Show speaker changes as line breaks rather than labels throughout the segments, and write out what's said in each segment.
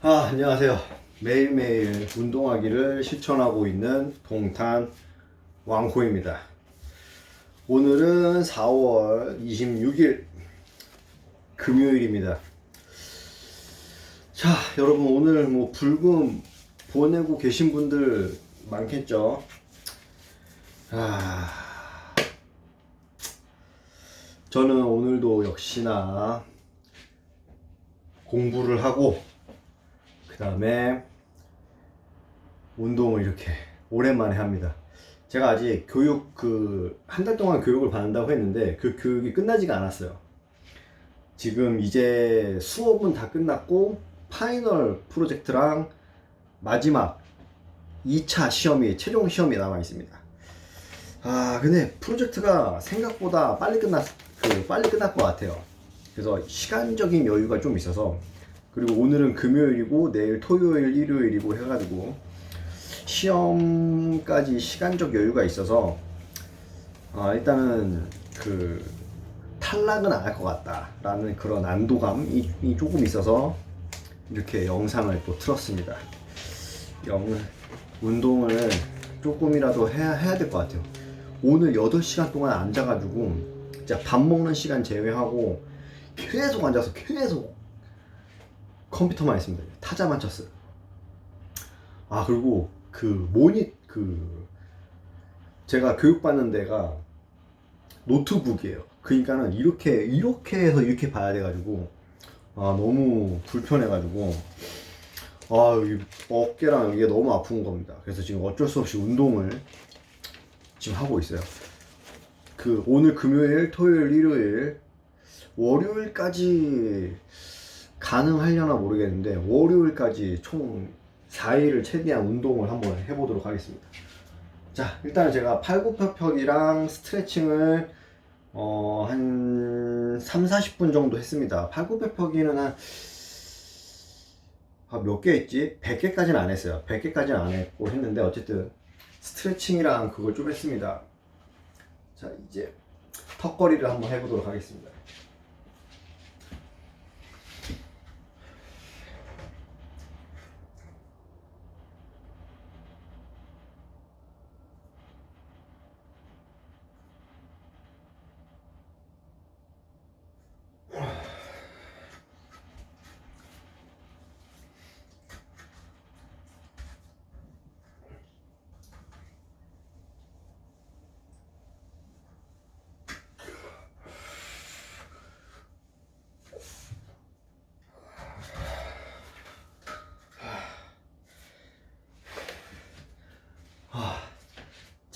아, 안녕하세요. 매일매일 운동하기를 실천하고 있는 동탄 왕호입니다. 오늘은 4월 26일 금요일입니다. 자, 여러분 오늘 뭐 불금 보내고 계신 분들 많겠죠? 아, 저는 오늘도 역시나 공부를 하고 그 다음에 운동을 이렇게 오랜만에 합니다. 제가 아직 교육 그 한 달 동안 교육을 받는다고 했는데 그 교육이 끝나지가 않았어요. 지금 이제 수업은 다 끝났고 파이널 프로젝트랑 마지막 2차 시험이 최종 시험이 남아 있습니다. 아 근데 프로젝트가 생각보다 빨리 끝났 그 빨리 끝날 것 같아요. 그래서 시간적인 여유가 좀 있어서 그리고 오늘은 금요일이고 내일 토요일 일요일이고 해가지고 시험까지 시간적 여유가 있어서 아, 일단은 그 탈락은 안 할 것 같다라는 그런 안도감이 이 조금 있어서 이렇게 영상을 또 틀었습니다. 영 운동을 조금이라도 해야 해야 될 것 같아요. 오늘 8시간 동안 앉아가지고 진짜 밥 먹는 시간 제외하고 계속 앉아서 계속 컴퓨터만 했습니다. 타자만 쳤어요. 아 그리고 그 모니 그 제가 교육받는 데가 노트북이에요. 그러니까는 이렇게 이렇게 해서 이렇게 봐야 돼가지고 아 너무 불편해가지고 아이 어깨랑 이게 너무 아픈 겁니다. 그래서 지금 어쩔 수 없이 운동을 지금 하고 있어요. 그 오늘 금요일, 토요일, 일요일, 월요일까지 가능하려나 모르겠는데 월요일까지 총 4일을 최대한 운동을 한번 해보도록 하겠습니다. 자, 일단 제가 팔굽혀펴기랑 스트레칭을 어, 한 3, 40분 정도 했습니다. 팔굽혀펴기는 한 아, 몇개 했지? 100개까지는 안 했어요. 100개까지는 안 했고 했는데 어쨌든 스트레칭이랑 그걸 좀 했습니다. 자, 이제 턱걸이를 한번 해보도록 하겠습니다.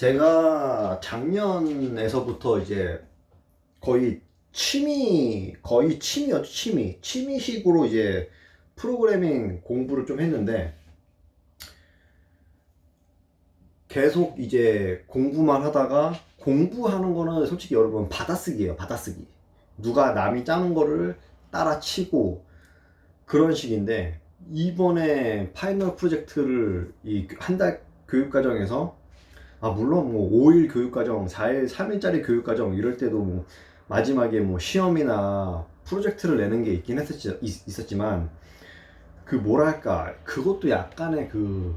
제가 작년에서부터 이제 거의 취미, 거의 취미였죠, 취미. 취미식으로 이제 프로그래밍 공부를 좀 했는데, 계속 이제 공부만 하다가, 공부하는 거는 솔직히 여러분 받아쓰기예요, 받아쓰기. 누가 남이 짜는 거를 따라 치고, 그런 식인데, 이번에 파이널 프로젝트를 이 한 달 교육 과정에서 아, 물론 뭐 5일 교육과정, 4일, 3일짜리 교육과정 이럴 때도 뭐 마지막에 뭐 시험이나 프로젝트를 내는 게 있긴 했었지, 있, 있었지만 그 뭐랄까 그것도 약간의 그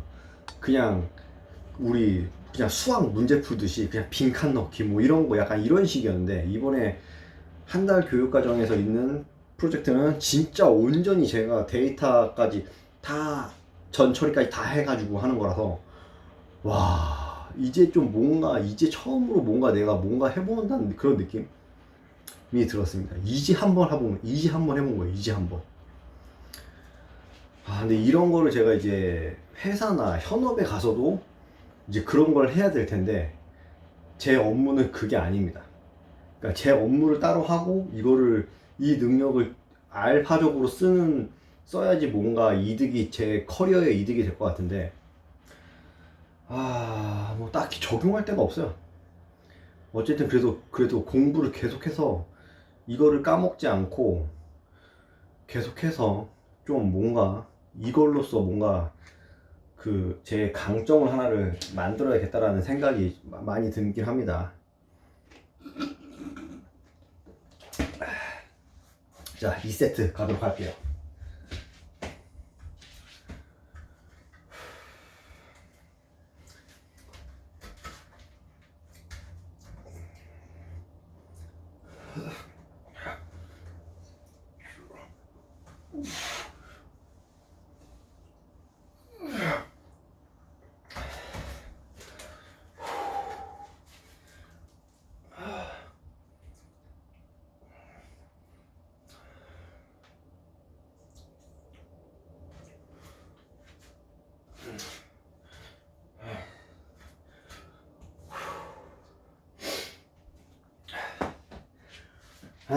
그냥 우리 그냥 수학 문제 풀듯이 그냥 빈칸 넣기 뭐 이런 거 약간 이런 식이었는데 이번에 한 달 교육 과정에서 있는 프로젝트는 진짜 온전히 제가 데이터까지 다 전 처리까지 다 해가지고 하는 거라서 와 이제 좀 뭔가 이제 처음으로 뭔가 내가 뭔가 해본다는 그런 느낌이 들었습니다. 이제 한번 해보면 이제 한번 해본 거예요. 이제 한번. 아 근데 이런 거를 제가 이제 회사나 현업에 가서도 이제 그런 걸 해야 될 텐데 제 업무는 그게 아닙니다. 그러니까 제 업무를 따로 하고 이거를 이 능력을 알파적으로 쓰는 써야지 뭔가 이득이 제 커리어에 이득이 될 것 같은데 아, 뭐 딱히 적용할 데가 없어요. 어쨌든 그래도 그래도 공부를 계속해서 이거를 까먹지 않고 계속해서 좀 뭔가 이걸로써 뭔가 그 제 강점을 하나를 만들어야겠다라는 생각이 마- 많이 들긴 합니다. 자, 2세트 가도록 할게요.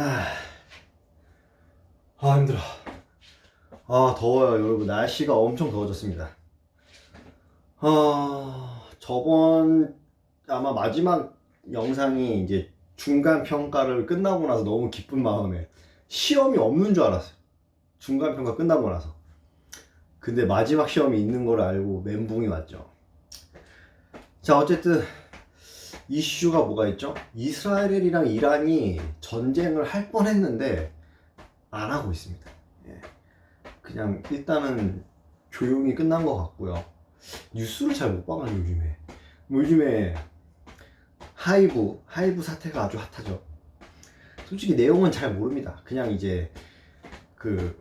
아, 아 힘들어. 아 더워요 여러분 날씨가 엄청 더워졌습니다. 아 저번 아마 마지막 영상이 이제 중간 평가를 끝나고 나서 너무 기쁜 마음에 시험이 없는 줄 알았어요. 중간 평가 끝나고 나서. 근데 마지막 시험이 있는 걸 알고 멘붕이 왔죠. 자 어쨌든 이슈가 뭐가 있죠? 이스라엘이랑 이란이 전쟁을 할 뻔했는데 안 하고 있습니다. 예. 그냥 일단은 조용히 끝난 것 같고요. 뉴스를 잘 못 봐가지고 요즘에 뭐 요즘에 하이브 하이브 사태가 아주 핫하죠. 솔직히 내용은 잘 모릅니다. 그냥 이제 그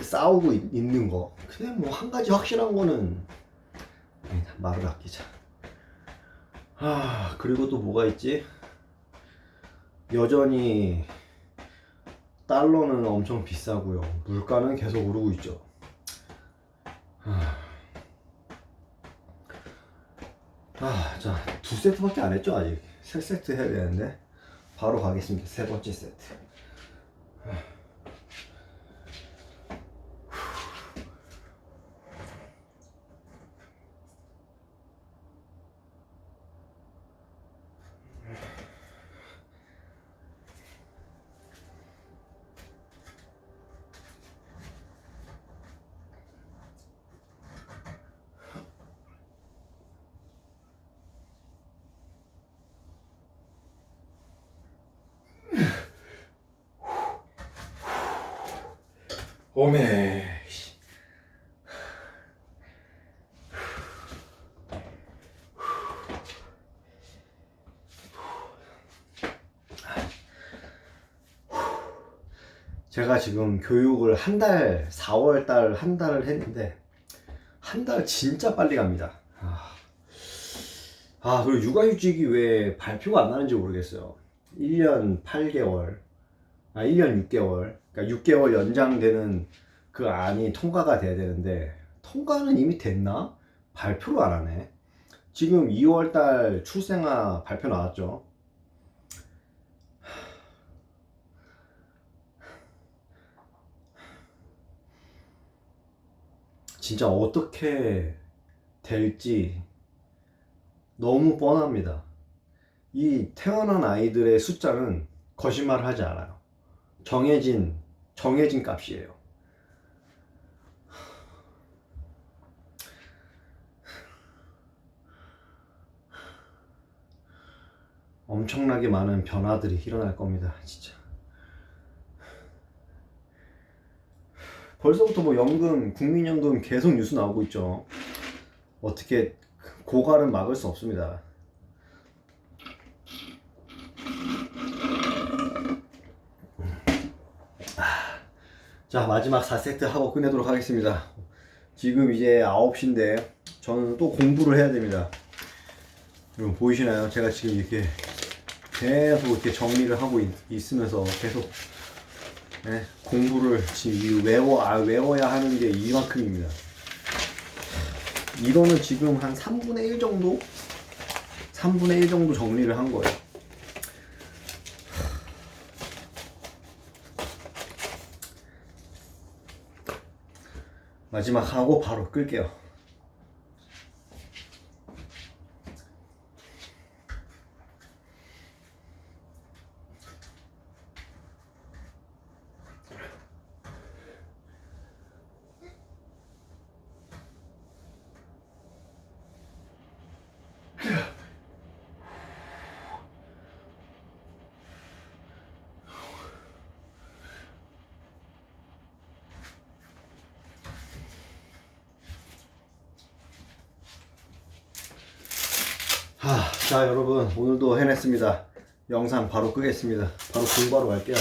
싸우고 있, 있는 거. 그냥 뭐한 가지 확실한 거는 말을 아끼자. 아 그리고 또 뭐가 있지? 여전히 달러는 엄청 비싸고요. 물가는 계속 오르고 있죠. 아, 아, 자, 두 세트밖에 안 했죠, 아직. 세 세트 해야 되는데. 바로 가겠습니다. 세 번째 세트. 오메. 씨. 제가 지금 교육을 한 달, 4월 달 한 달을 했는데, 한 달 진짜 빨리 갑니다. 아, 아, 그리고 육아휴직이 왜 발표가 안 나는지 모르겠어요. 1년 8개월, 아, 1년 6개월. 그러니까 6개월 연장되는 그 안이 통과가 돼야 되는데, 통과는 이미 됐나? 발표를 안 하네. 지금 2월 달 출생아 발표 나왔죠. 진짜 어떻게 될지 너무 뻔합니다. 이 태어난 아이들의 숫자는 거짓말 하지 않아요. 정해진, 정해진 값이에요. 엄청나게 많은 변화들이 일어날 겁니다. 진짜. 벌써부터 뭐 연금, 국민연금 계속 뉴스 나오고 있죠. 어떻게 고갈은 막을 수 없습니다. 자 마지막 4세트 하고 끝내도록 하겠습니다. 지금 이제 9시인데 저는 또 공부를 해야 됩니다. 여러분 보이시나요? 제가 지금 이렇게 계속 이렇게 정리를 하고 있, 으면서 계속 네, 공부를 지금 외워 아, 외워야 하는 게 이만큼입니다. 이거는 지금 한 3분의 1 정도? 3분의 1 정도 정리를 한 거예요. 마지막 하고 바로 끌게요. 하, 자 여러분 오늘도 해냈습니다. 영상 바로 끄겠습니다. 바로 공부하러 갈게요.